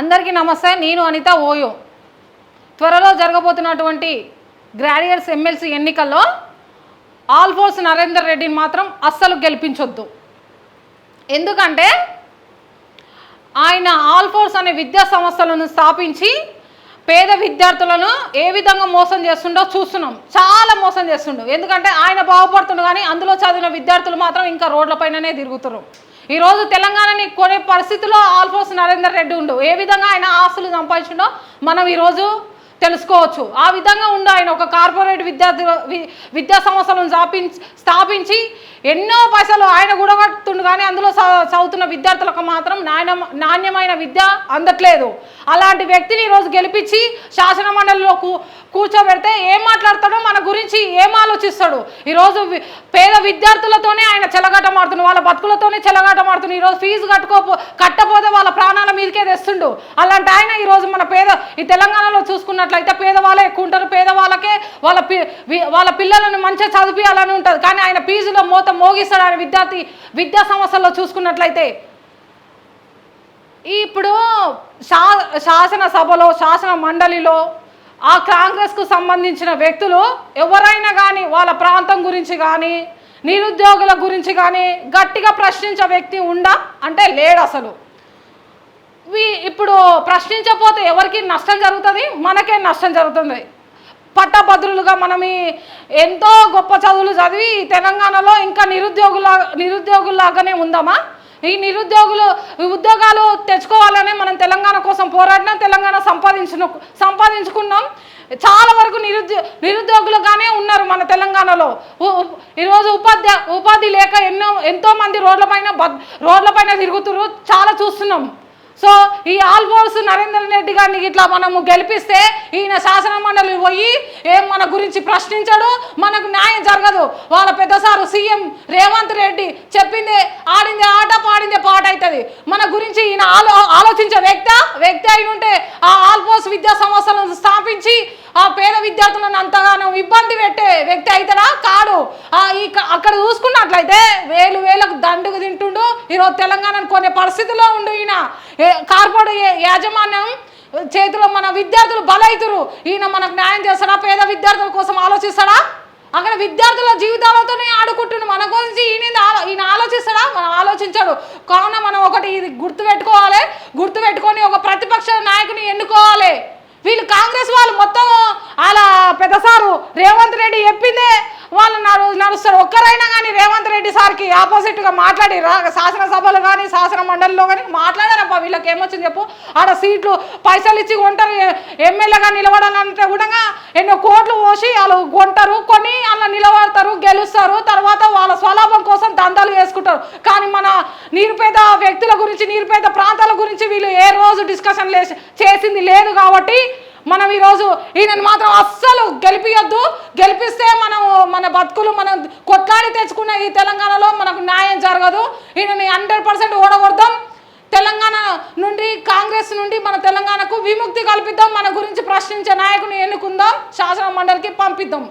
అందరికీ నమస్తే నేను అనిత ఓయో. త్వరలో జరగబోతున్నటువంటి గ్రాడ్యుయేట్స్ ఎమ్మెల్సీ ఎన్నికల్లో ఆల్ఫోర్స్ నరేందర్ రెడ్డిని మాత్రం అస్సలు గెలిపించొద్దు. ఎందుకంటే ఆయన ఆల్ఫోర్స్ అనే విద్యా సంస్థలను స్థాపించి పేద విద్యార్థులను ఏ విధంగా మోసం చేస్తుండో చూస్తున్నాం. చాలా మోసం చేస్తుండు. ఎందుకంటే ఆయన బాగుపడుతుండు కానీ అందులో చదివిన విద్యార్థులు మాత్రం ఇంకా రోడ్లపైననే తిరుగుతున్నారు ఈరోజు తెలంగాణని కొనే పరిస్థితిలో ఆల్మోస్ట్ నరేందర్ రెడ్డి ఉండు. ఏ విధంగా ఆయన ఆస్తులు సంపాదించిండో మనం ఈరోజు తెలుసుకోవచ్చు. ఆ విధంగా ఉండు ఆయన. ఒక కార్పొరేట్ విద్యార్థి విద్యా సంస్థలను స్థాపించి స్థాపించి ఎన్నో పైసలు ఆయన కూడగొడుతుండు కానీ అందులో చదువుతున్న విద్యార్థులకు మాత్రం నాణ్యం నాణ్యమైన విద్య అందట్లేదు. అలాంటి వ్యక్తిని ఈరోజు గెలిపించి శాసనమండలిలో కూర్చోబెడితే ఏం మాట్లాడతాడో మన గురించి ఏం ఆలోచిస్తాడు? ఈరోజు పేద విద్యార్థులతోనే ఆయన చెలగాటమాడుతున్నాడు వాళ్ళ బతుకులతోనే చెలగాటమాడుతున్నాడు ఈరోజు ఫీజు కట్టుకోపో కట్టపోతే వాళ్ళ ప్రాణాల మీదకే తెస్తుండు. అలాంటి ఆయన ఈరోజు మన పేద ఈ తెలంగాణలో చూసుకున్నట్లయితే పేదవాళ్ళే ఎక్కువ ఉంటారు పేదవాళ్ళకే వాళ్ళ పి వాళ్ళ పిల్లలను మంచిగా చదివియాలని ఉంటుంది. కానీ ఆయన ఫీజులో మోత మోగిస్తాడు ఆయన విద్యార్థి విద్యా సంస్థల్లో చూసుకున్నట్లయితే. ఇప్పుడు శా శాసనసభలో శాసన మండలిలో ఆ కాంగ్రెస్కు సంబంధించిన వ్యక్తులు ఎవరైనా కానీ వాళ్ళ ప్రాంతం గురించి కానీ నిరుద్యోగుల గురించి కానీ గట్టిగా ప్రశ్నించే వ్యక్తి ఉండా? అంటే లేడు అసలు. ఇప్పుడు ప్రశ్నించకపోతే ఎవరికి నష్టం జరుగుతుంది? మనకే నష్టం జరుగుతుంది. పట్టభద్రులుగా మనం ఎంతో గొప్ప చదువులు చదివి తెలంగాణలో ఇంకా నిరుద్యోగుల నిరుద్యోగుల్లాగానే ఉందామా? ఈ నిరుద్యోగులు ఉద్యోగాలు తెచ్చుకోవాలనే మనం తెలంగాణ కోసం పోరాడినాం తెలంగాణ సంపాదించిన సంపాదించుకున్నాం. చాలా వరకు నిరుద్యో నిరుద్యోగులుగానే ఉన్నారు మన తెలంగాణలో. ఈరోజు ఉపాధ్యా ఉపాధి లేక ఎన్నో ఎంతో మంది రోడ్లపైన బద్ రోడ్లపైన తిరుగుతున్నారు చాలా చూస్తున్నాం. సో ఈ ఆల్బోర్స్ నరేంద్ర రెడ్డి గారిని ఇట్లా మనము గెలిపిస్తే ఈయన శాసన మండలి పోయి ఏం మన గురించి ప్రశ్నించడు మనకు న్యాయం జరగదు. వాళ్ళ పెద్దసారు సీఎం రేవంత్ రెడ్డి చెప్పిందే ఆడిందే ఆట పాడిందే పాట అవుతుంది మన గురించి ఈయన ఆలో ఆలోచించే వ్యక్తి వ్యక్తి అయిన ఉంటే ఆ ఆల్బోర్స్ విద్యా సంస్థలను స్థాపించి ఆ పేద విద్యార్థులను అంతగానో ఇబ్బంది పెట్టే వ్యక్తి అవుతాడా కాడు. అక్కడ చూసుకున్నట్లయితే వేలు వేలకు దండుకు తింటుండు. ఈరోజు తెలంగాణను కొనే పరిస్థితిలో ఉండు ఈయన. కార్పొరేట్ యాజమాన్యం చేతిలో మన విద్యార్థులు బలైతురు. ఈయన మనకు న్యాయం చేస్తాడా? పేద విద్యార్థుల కోసం ఆలోచిస్తాడా? అక్కడ విద్యార్థుల జీవితాలతోనే ఆడుకుంటుండు. మన గురించి ఈయన ఆలో- ఈయన ఆలోచిస్తాడా? మనం ఆలోచించాడు. కావున మనం ఒకటి ఇది గుర్తు పెట్టుకోవాలి గుర్తు పెట్టుకొని ఒక ప్రతిపక్ష నాయకుని ఎన్నుకోవాలి. వీళ్ళు కాంగ్రెస్ వాళ్ళు మొత్తం అలా పెద్దసారు రేవంత్ రెడ్డి చెప్పిందే. వాళ్ళు నడు నడుస్తారు. ఒక్కరైనా కానీ రేవంత్ రెడ్డి సార్కి ఆపోజిట్గా మాట్లాడి శాసనసభలు కానీ శాసన మండలిలో కానీ మాట్లాడారబ్బా. వీళ్ళకి ఏమొచ్చింది చెప్పు? ఆడ సీట్లు పైసలు ఇచ్చి కొంటారు. ఎమ్మెల్యేగా నిలబడాలంటే కూడా ఎన్నో కోట్లు పోసి వాళ్ళు కొంటారు కొని అలా నిలబడతారు గెలుస్తారు. తర్వాత వాళ్ళ స్వలాభం కోసం దందాలు చేసుకుంటారు. కానీ మన నిరుపేద వ్యక్తుల గురించి నిరుపేద ప్రాంతాల గురించి వీళ్ళు ఏ రోజు డిస్కషన్ చేసింది లేదు కాబట్టి మనం ఈరోజు ఈయనను మాత్రం అస్సలు గెలిపియొద్దు. గెలిపిస్తే మనం మన బతుకులు మనం కొట్లాడి తెచ్చుకున్న ఈ తెలంగాణలో మనకు న్యాయం జరగదు. ఈయనని హండ్రెడ్ పర్సెంట్ ఓడగొడదాం. తెలంగాణ నుండి కాంగ్రెస్ నుండి మన తెలంగాణకు విముక్తి కల్పిద్దాం. మన గురించి ప్రశ్నించే నాయకుని ఎన్నుకుందాం. శాసన మండలికి పంపిద్దాం.